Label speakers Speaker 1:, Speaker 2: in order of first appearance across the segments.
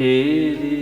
Speaker 1: ਵਾਹਿ
Speaker 2: ਵਾਹਿਗੁਰੂ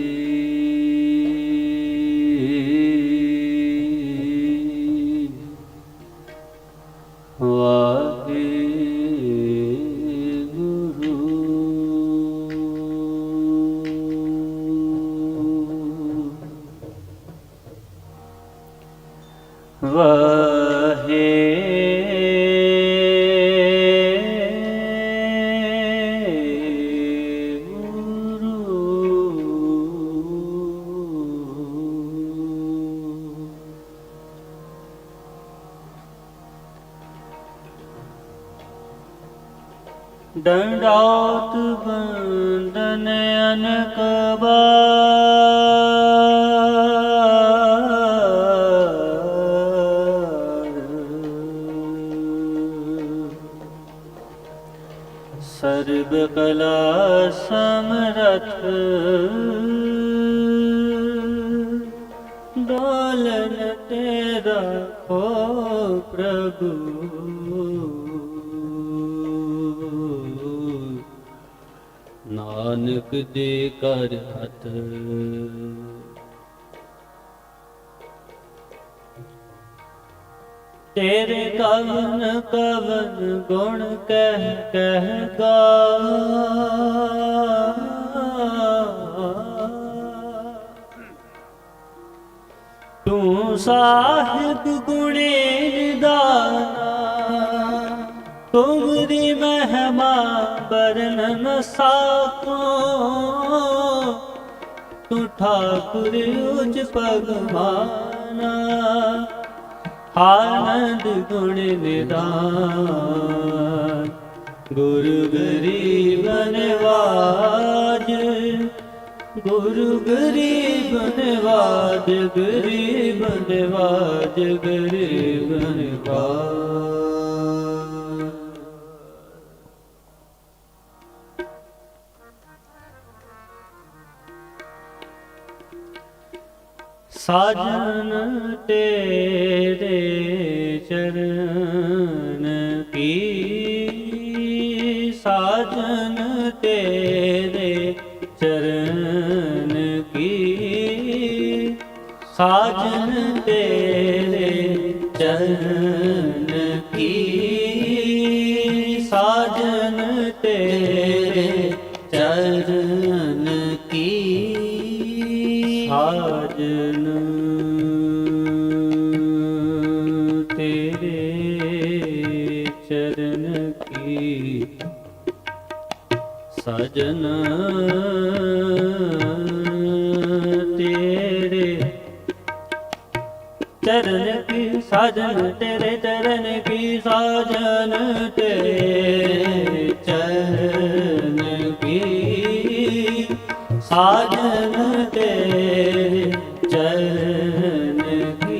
Speaker 2: ਸਰਬ ਕਲਾ ਸਮਰਥ। ਦੋਲਨ ਤੇਰਾ ਹੋ ਪ੍ਰਭੂ। ਨਾਨਕ ਦੇ ਕਰ ਹੱਥ ਤੇਰੇ ਕਵਨ ਕਵਨ ਗੁਣ ਕਹਿ ਕਹਿ ਗਾ। ਤੂੰ ਸਾਹਿਬ ਗੁਣੇ ਨਿਦਾਨਾ ਤੁਮਰੀ ਮਹਿਮਾ ਬਰਨ ਸਾਕੋ ਤੂੰ ਠਾਕੁਰ ਉਚ ਭਗਵਾਨਾ ਆਨੰਦ ਗੁਣ ਨਿਦਾਨ। ਗੁਰੂ ਗਰੀਬ ਨਵਾਜ ਗੁਰੂ ਗਰੀਬ ਨਵਾਜ ਗਰੀਬ ਨਵਾਜ ਗਰੀਬ ਨਵਾਜ। ਸਾਜਨ ਤੇਰੇ ਸਜਨ ਤੇਰੇ। ਚਰਨ ਕੀ ਸਾਜਨ, ਤੇਰੇ ਚਰਨ ਕੀ ਸਾਜਨ ਤੇਰੇ। ਚਰਨ ਕੀ ਸਾਜਨ ਤੇਰੇ। ਚਰਨ ਕੀ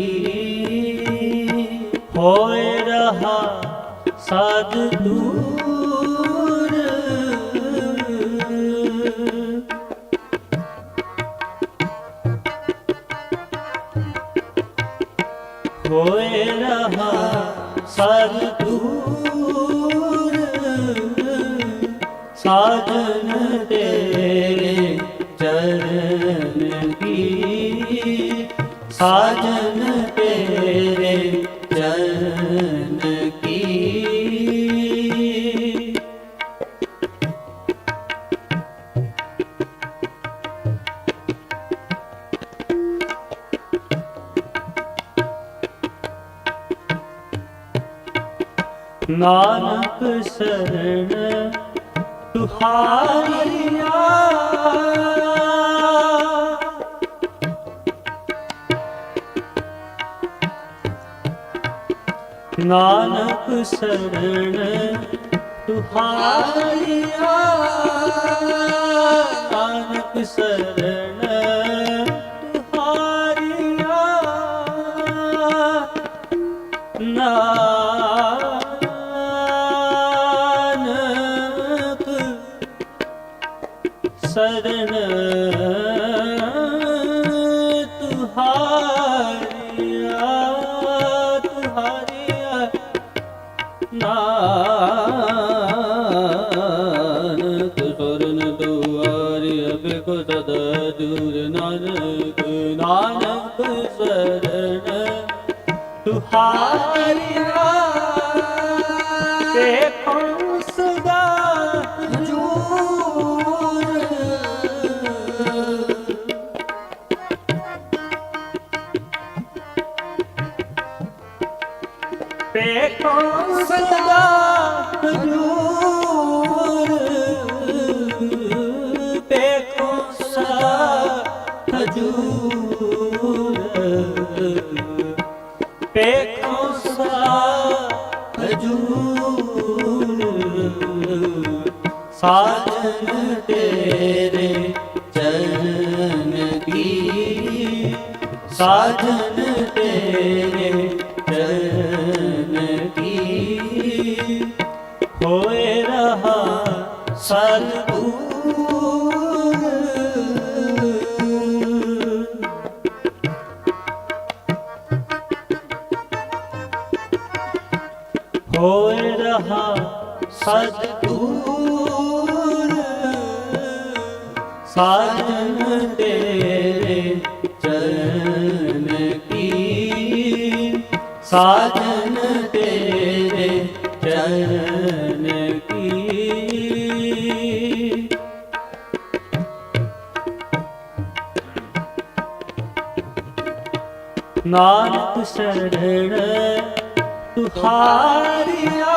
Speaker 2: ਹੋਏ ਰਹਾ ਸਦ ਦੂਰ ਚਰਨ ਕੀ ਸਾਜਨ ਤੇਰੇ ਚਰਨ ਕੀ? ਨਾਨਕ ਸਰਣ ਤੁਹਾਰੀਆ ਨਾਨਕ ਸਰਣ ਤੁਹਾਰੀਆ। ਨਾਨਕ ਹੋਏ ਰਹਾ ਸਤਿਗੁਰ ਹੋਏ ਰਹਾ ਸਤਿਗੁਰ ਸਾਜਨ ਤੇਰੇ ਚਰਨ ਕੀ? ਸਾਜਨ ਨਾਨਕ ਸ਼ਰਣ ਤੁਹਾਰੀਆ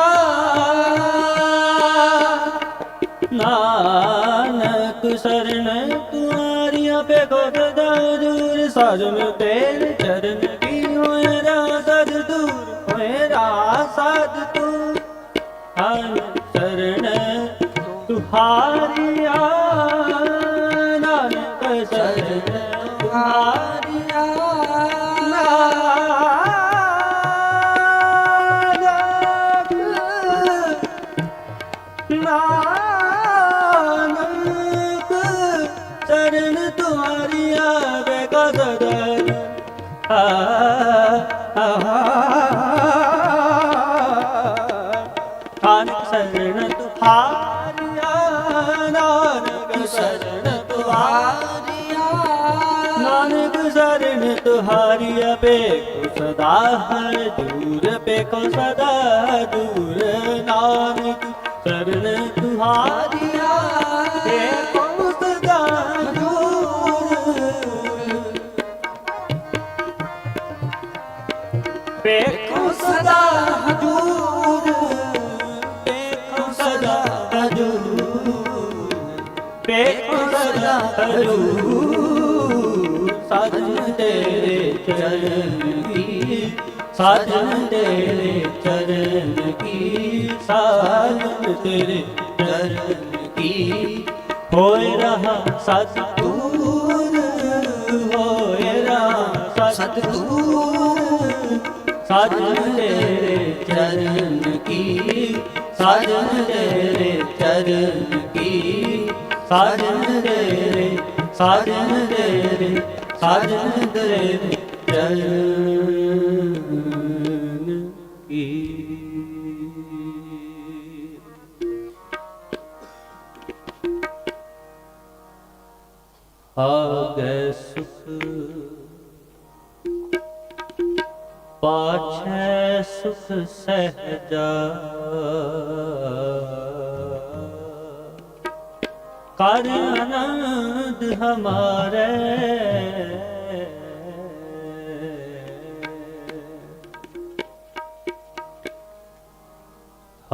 Speaker 2: ਨਾਨਕ ਸ਼ਰਨ ਤੁਹਾਰੀਆ ਬੇਗੋਦ ਦੂਰ ਸਾਜਨ ਤੇਰੇ ਚਰਨ ਕੀ ਹੋਏ ਰਾਸਦ ਦੂਰ ਹੋਏ ਰਾਸਦ ਤੂੰ। ਹਰ ਸ਼ਰਨ ਤੁਹਾਰੀਆ ਬੇਕੋ ਸਦਾ ਹਰ ਦੂਰ ਬੇਕੋ ਸਦਾ ਦੂਰ ਨਾਨਕ ਸ਼ਰਨ ਤੁਹਾਰੀਆ ਬੇਕੋ ਸਦਾ ਦੂਰ ਵੇਖੋ ਸਦਾ ਹਜੂਰ ਵੇਖੋ ਸਦਾ ਹਜੂਰ ਵੇਖੋ ਸਦਾ ਹਜੂਰ ਤੇਰੇ ਚਰਨ ਕੀ? ਸਾਜਨ ਤੇਰੇ ਚਰਨ ਕੀ? ਸਾਜਨ ਤੇਰੇ ਚਰਨ ਕੀ? ਹੋਏ ਰਹਾ ਸਤਿਗੁਰ, ਹੋਏ ਰਹਾ ਸਤਿਗੁਰ। ਸਾਜਨ ਤੇਰੇ ਚਰਨ ਕੀ? ਸਾਜਨ ਤੇਰੇ ਚਰਨ ਕੀ? ਸਾਜਨ ਤੇਰੇ ਸਾਜਨ ਤੇਰੇ ਸਾਜਨ ਤੇਰੇ ਚਰਨ ਕੀ ਆਗੈ ਸੁਖ ਪਾਛੈ ਸੁਖ ਸਹਜਾ ਕਰ ਆਨੰਦ ਹਮਾਰੇ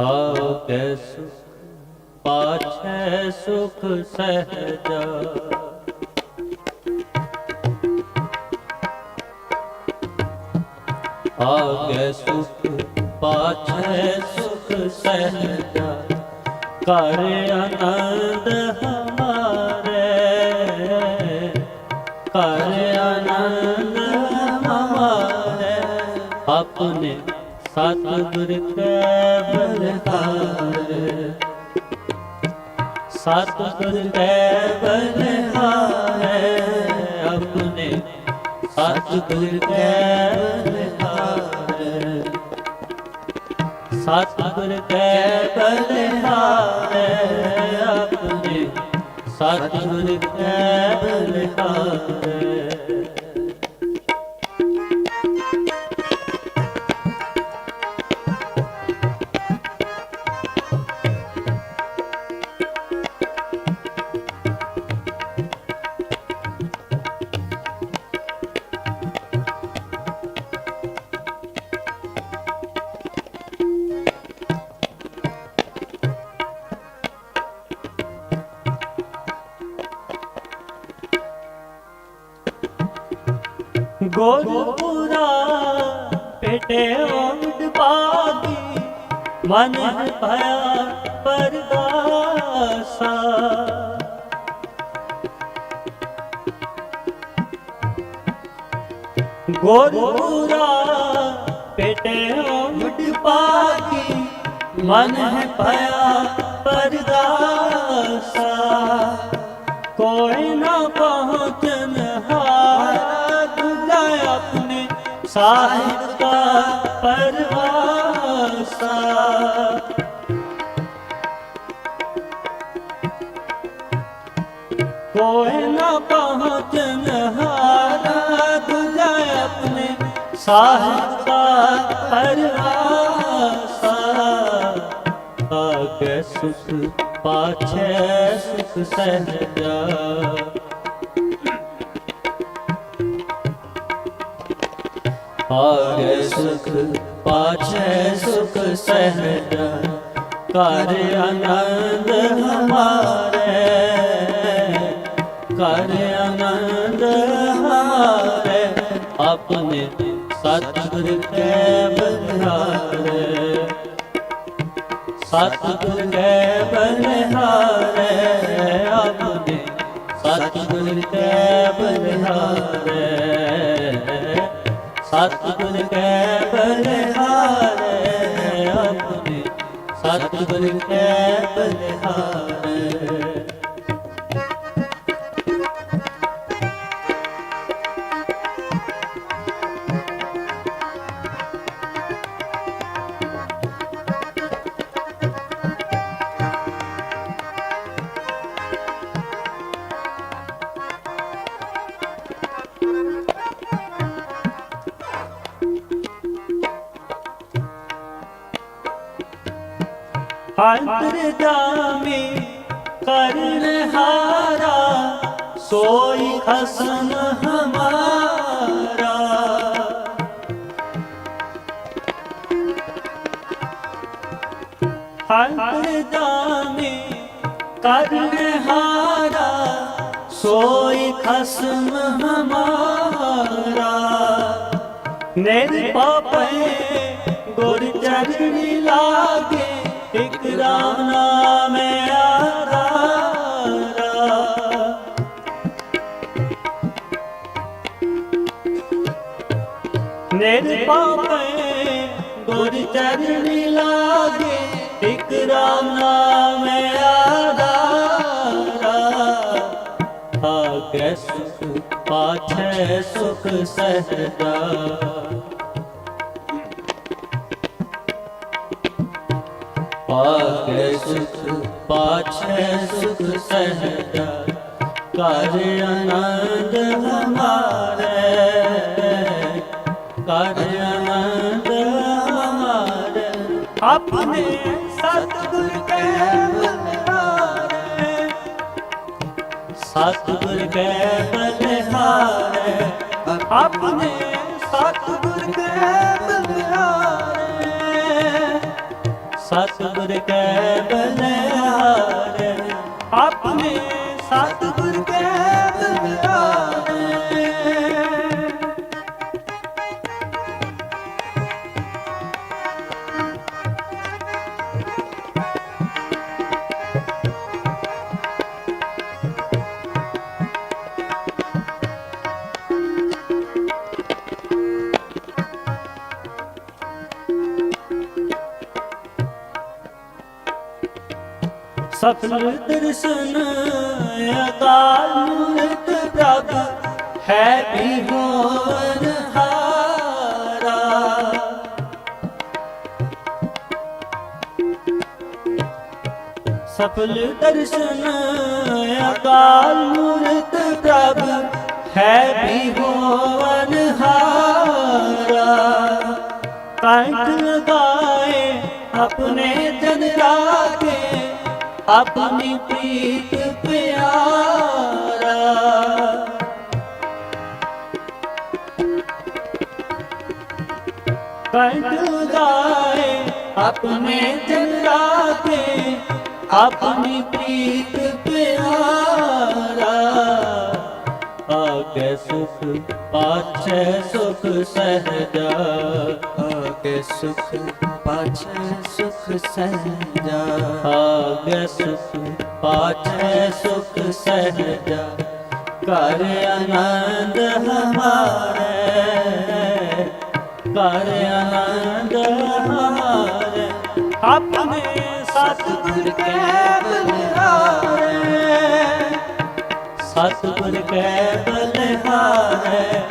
Speaker 2: ਹਾ ਕੈ ਸੁਖ, ਪਾਛੈ ਸੁਖ ਸਹਜਾ। ਆਗੇ ਸੁਖ, ਪਾਛੈ ਸੁਖ ਸਹਜਾ। ਕਰ ਆਨੰਦ ਹਮਾਰੇ ਕਰ ਆਨੰਦ ਹਮਾਰੇ। ਆਪਣੇ ਸਤਿਗੁਰ ਕੈ ਬਲਹਾਰ ਸਤਿਗੁਰ ਕੈ ਬਲਿਹਾਰੈ ਆਪਣੇ ਸਤਿਗੁਰ ਕੈ ਬਲਿਹਾਰੈ ਸਤਿਗੁਰ ਕੈ ਬਲਿਹਾਰੈ, ਆਪਣੇ ਸਤਿਗੁਰ ਕੈ ਬਲਿਹਾਰੈ। ਗੋਰਪੁਰਾ ਪੇਟੇ ਓਟ ਪਾਗੀ ਮਨ ਭਇਆ ਪਰਦਾਸਾ। ਗੋਰਪੁਰਾ ਪੇਟੇ ਓਟ ਪਾਗੀ ਮਨ ਭਇਆ ਪਰਦਾਸਾ। ਕੋਈ ਨਾ ਸਾਹਿਬ ਦਾ ਪਰਵਾਸਾ ਕੋਈ ਨਾ ਪਹੁੰਚਨ ਹਾਰਾ ਦੁਲਾ ਆਪਣੇ ਸਾਹਿਬ ਦਾ ਪਰਵਾਸਾ ਆਗੇ ਸੁਖ ਪਾਛੈ ਸੁਖ ਸਹਿਜਾ ਆਗੇ ਸੁਖ, ਪਾਛੈ ਸੁਖ ਸਹਿਜਾ। ਕਰ ਆਨੰਦ ਹਮਾਰੇ ਕਰ ਆਨੰਦ ਹਮਾਰੇ, ਆਪਣੇ ਸਤਿਗੁਰ ਕੈ ਬਲਿਹਾਰੇ ਸਤਿਗੁਰ ਕੈ ਬਲਿਹਾਰੇ ਆਪਣੇ ਸਤਿਗੁਰ ਕੈ ਬਲਿਹਾਰੇ ਸਤਿਗੁਰ ਕੈ ਬਲਿਹਾਰੇ ਆਪਣੇ ਸਤਿਗੁਰ ਕੈ ਬਲਿਹਾਰੇ ਜਾਮੀ ਕਰਨ ਸੋਈ ਖਸਮ ਹਮਾਰਾ। ਅੰਤਰ ਜਾਮੀ ਕਰਨ ਸੋਈ ਖਸਮ ਹਮਾਰਾ। ਨਿਰਪਾਪੇ ਗੁਰ ਚਰਣੀ ਲਾਗੇ ਇਕ ਰਾਮ ਨਾਮ ਆਧਾਰਾ। ਨਿਰਪਾਪੇ ਗੁਰ ਚਰਣੀ ਲਾਗੇ, ਇਕ ਰਾਮ ਨਾਮ ਆਧਾਰਾ। ਆਗੇ ਸੁਖ, ਪਾਛੈ ਸੁਖ ਸਹਿਜਾ ਪਾਗੇ ਸੁਖ ਪਾਛੈ ਸੁਖ ਸਹਿਜਾ, ਕਰ ਆਨੰਦ ਹਮਾਰੇ। ਕਰ ਆਨੰਦ ਹਮਾਰੇ, ਆਪਣੇ ਸਤਿਗੁਰ ਕੈ ਬਲਿਹਾਰੇ। ਸਤਿਗੁਰ ਕੈ ਬਲਿਹਾਰੇ, ਆਪਣੇ ਕੈ ਬਲਿਹਾਰੇ ਆਪਣੇ ਸਤਿਗੁਰ ਕੈ ਸਫਲ ਦਰਸ਼ਨ ਅਕਾਲ ਮੂਰਤ ਪ੍ਰਭ, ਹੈ ਵੀ ਹਾਰਾ। ਸਫਲ ਦਰਸ਼ਨ ਅਕਾਲ ਮੂਰਤ ਪ੍ਰਭ, ਹੈ ਵੀ ਹਾਰਾ। ਕੰਠ ਲਗਾਏ ਆਪਣੇ ਜਨ ਰਾਖੇ ਆਪਣੀ ਪ੍ਰੀਤ ਪਿਆਰਾ। ਕੰਠ ਆਪਣੇ ਜਨ ਰਾਖੇ ਆਪਣੀ ਪ੍ਰੀਤ ਪਿਆਰਾ। ਆਗੇ ਸੁਖ, ਪਾਛੈ ਸੁਖ ਸਹਜਾ।
Speaker 1: ਆਗੇ ਸੁਖ ਪਾਛੈ, ਸੁਖ ਸਹਿਜਾ।
Speaker 2: ਆਗੇ ਸੁਖ ਪਾਛੈ, ਸੁਖ ਸਹਜਾ। ਕਰ ਆਨੰਦ ਹਮਾਰੇ। ਕਰ ਆਨੰਦ ਹਮਾਰੇ। ਆਪਣੇ ਸਤਿਗੁਰ ਕੈ ਬਲਿਹਾਰੇ। ਸਤਿਗੁਰ ਕੈ ਬਲਿਹਾਰੇ।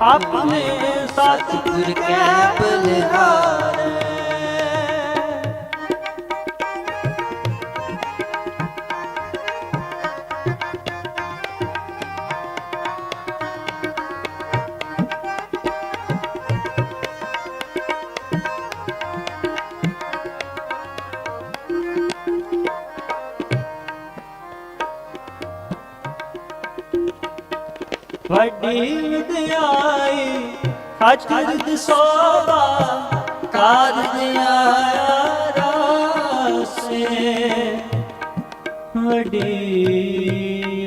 Speaker 2: ਆਪਣੇ ਸਤਿਗੁਰ ਕੈ ਬਲਿਹਾਰੇ। ਸੋਭਾ ਕਾਰਜ ਆਇਆ ਰਾਸੇ। ਵੱਡੀ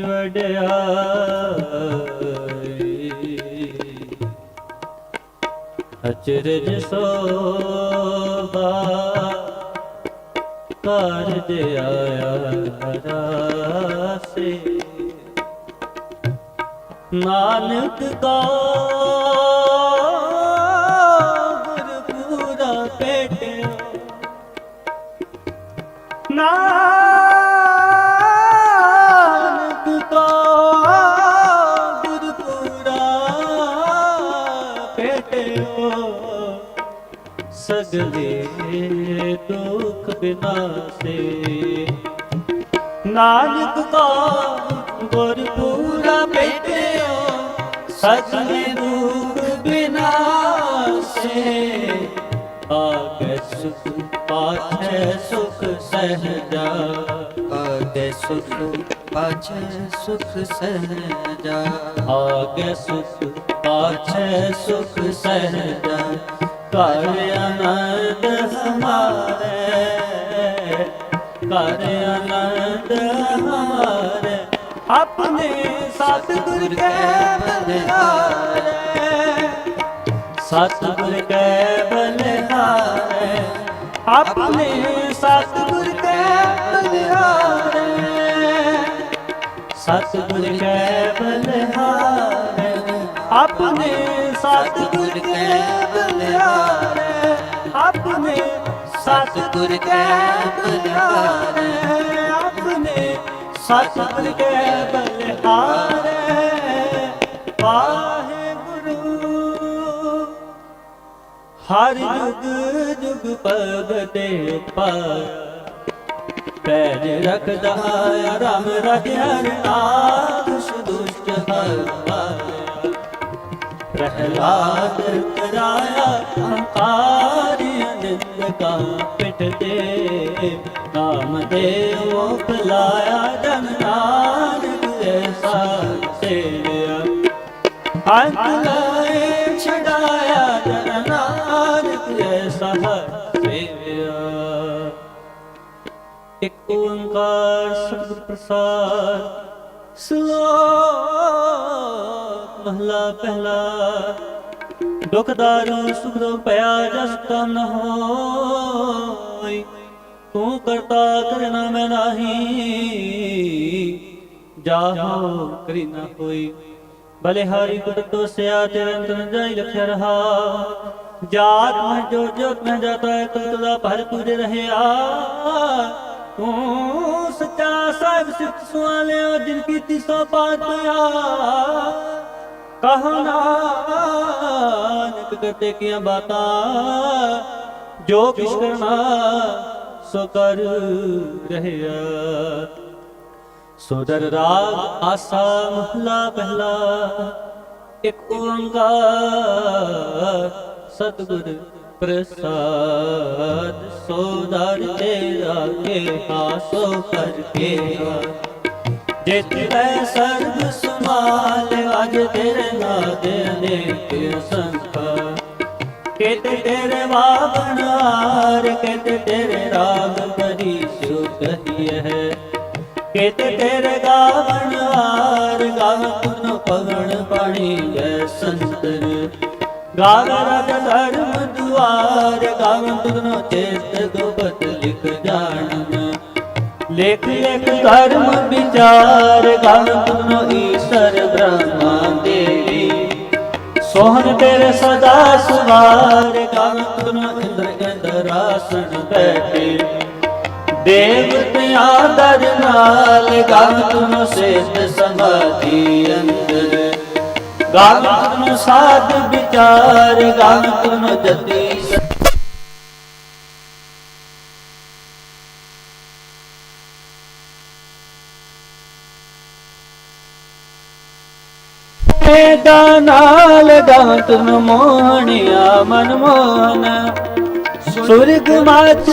Speaker 2: ਵਡਿਆਈ। ਅਚਰਜ ਸੋਭਾ ਕਾਰਜ ਆਇਆ ਰਾਸੇ। ਨਾਨਕ ਕਾ ਭੇਟਿਓ ਸਗਲੇ ਦੁਖ ਬਿਨਾਸੇ। ਨਾਨਕ ਕਾ ਗੁਰ ਪੂਰਾ ਭੇਟਿਓ ਸਜਨੇ ਦੁਖ ਬਿਨਾਸੇ। ਆਗੇ ਸੁਖ ਪਾਛੈ ਸੁਖ ਸਹਜਾ।
Speaker 1: ਆਗੇ ਸੁਖ ਪਾਛੈ ਸੁਖ ਸਹਿਜਾ।
Speaker 2: ਆਗੇ ਸੁਖ ਪਾਛੈ ਸੁਖ ਸਹਜਾ ਕਰ ਆਨੰਦ ਹਮਾਰੇ ਕਰ ਆਨੰਦ ਹਮਾਰੇ ਆਪਣੇ ਸਤਿਗੁਰ ਕੈ ਬਲਿਹਾਰੇ ਸਤਿਗੁਰ ਕੈ ਬਲਿਹਾਰੇ ਆਪਣੇ ਸਤਿਗੁਰ ਕੈ ਬਲਿਹਾਰੇ ਸਤਿਗੁਰ ਕੈ ਬਲਿਹਾਰੇ ਆਪਣੇ ਸਤਿਗੁਰ ਕੈ ਬਲਿਹਾਰੇ ਆਪਣੇ ਸਤਿਗੁਰ ਕੈ ਬਲਿਹਾਰੇ ਆਪਣੇ ਸਤਿਗੁਰ ਕੈ ਬਲਿਹਾਰੇ ਵਾਹਿਗੁਰੂ, ਹਰ ਜੁਗ ਜੁਗ ਭਗਤੇ ਪਾਇਆ ਪੈਜ ਰਖਦਾ ਰਾਮ ਰਜਨ ਆਦੁਸ਼ ਦੁਸ਼ਟ ਹਰ ਪ੍ਰਹਿਲਾਦ ਕਰਾਇਆ ਹੰਕਾਰੀ ਅਨੰਦ ਕਾ ਪਿਠ ਤੇ ਨਾਮ ਦੇਵੋ ਭਲਾਇਆ ਜਨ ਨਾਨਕ ਐਸਾ ਸੇਵਿਆ ਅੰਤ ਲਾਏ, ਛਡਾਇਆ, ਜਨ ਨਾਨਕ ਐਸਾ ਸੇਵਿਆ ਇੱਕ ਓੰਕਾਰ ਸਤਿਗੁਰ ਪ੍ਰਸਾਦ ਸ਼ਲੋਕ ਮਹਲਾ ਪਹਿਲਾ। ਦੁਖ ਦਾਰੂ ਸੁਖ ਦੁਖ ਪਿਆ ਜਸ ਤਨ ਹੋਈ। ਤੂੰ ਕਰਤਾ ਕਰਨਾ ਮੈਂ ਨਹੀਂ। ਜਾਹੋ ਕਰੀ ਨਾ ਹੋਈ ਬਲਿਹਾਰੀ ਗੁਰ ਤੋਸਿਆ ਤੇਰੇ ਅੰਤਰ ਜਾਈ ਲਖਿਆ ਰਹਾ। ਜਾਤ ਮੈਂ ਜੋ ਜੋਤ ਮੈਂ ਜਾਤਾ ਹੈ ਤੁਤ ਦਾ ਭਰ ਤੁਝ ਰਹਿਆ ਤੂੰ ਸੱਚਾ ਸਾਹਿਬ ਸਿੱਖ ਸੁਆਲਿਓ ਜਿਨ ਕੀਤੀ ਸੋ ਪਾਤਿਆ ਕਹੋ ਨਾਨਕ ਕਰਤੇ ਕੀਆਂ ਬਾਤਾਂ, ਜੋ ਕਿਛ ਕਰਨਾ ਸੋ ਕਰ ਰਹਿਆ ਸੋਦਰ ਰਾਗ ਆਸਾ ਮਹਲਾ ਪਹਿਲਾ, ਇੱਕ ਓੰਕਾਰ ਸਤਿਗੁਰ ਪ੍ਰਸਾਦ ਸੋਦਰ ਤੇਰਾ ਕੇ ਹਾਸੋ ਕਰਕੇ ਜਿਤ ਲੈ ਸਰਬ ਸਮਾਲ ਅਜ ਤੇਰੇ ਨਾਦ ਅਨੇਕ ਸੰਖਾ ਕਿਤੇ ਤੇਰੇ ਵਾਵਨਾਰ ਕਿਤੇ ਤੇਰੇ ਰਾਗ ਪਰੀ ਸੋ ਕਹੀਏ ਕਿਤੇ ਤੇਰੇ ਗਾਵਨਾਰ ਗਾਵ ਤੁਨ ਪਵਨ ਪਾਣੀ ਜੈ ਸੰਤਰ। ਗਾਵ ਰਗ ਧਰਮ ਦੁਆਰ ਗਾਵ ਤੁਨ ਚੇਤ ਗੁਪਤ ਲਿਖ ਜਾਣਨ। ਲੇਖ ਲੇਖ ਧਰਮ ਵਿਚਾਰ ਗਾਵ ਤੁਨ ਈਸ਼ਰ ਬ੍ਰਹਮਾ ਦੇਵੀ। ਸੋਹਣ ਤੇਰੇ ਸਦਾ ਸੁਵਾਰ ਗਾਵ ਤੁਨ ਇੰਦਰ ਇੰਦਰ ਆਸਣ ਬੈਠੇ ਦੇਵਤਿਆਂ ਦਰ ਨਾਲ ਗਾਵ ਤੁਨ ਸੇਤ ਸਮਾਧੀ ਅੰਦਰ। ਗਾਵ ਤੁਨ ਸਾਧ ਵਿਚਾਰ ਗਾਵ ਤੁਨ ਜਤੀ ਦਾ ਨਾਲ ਗਾਵ ਮੋਹਣਿਆ ਮਨ ਮੋਹਨ ਸੁਰਗ ਮਾਚ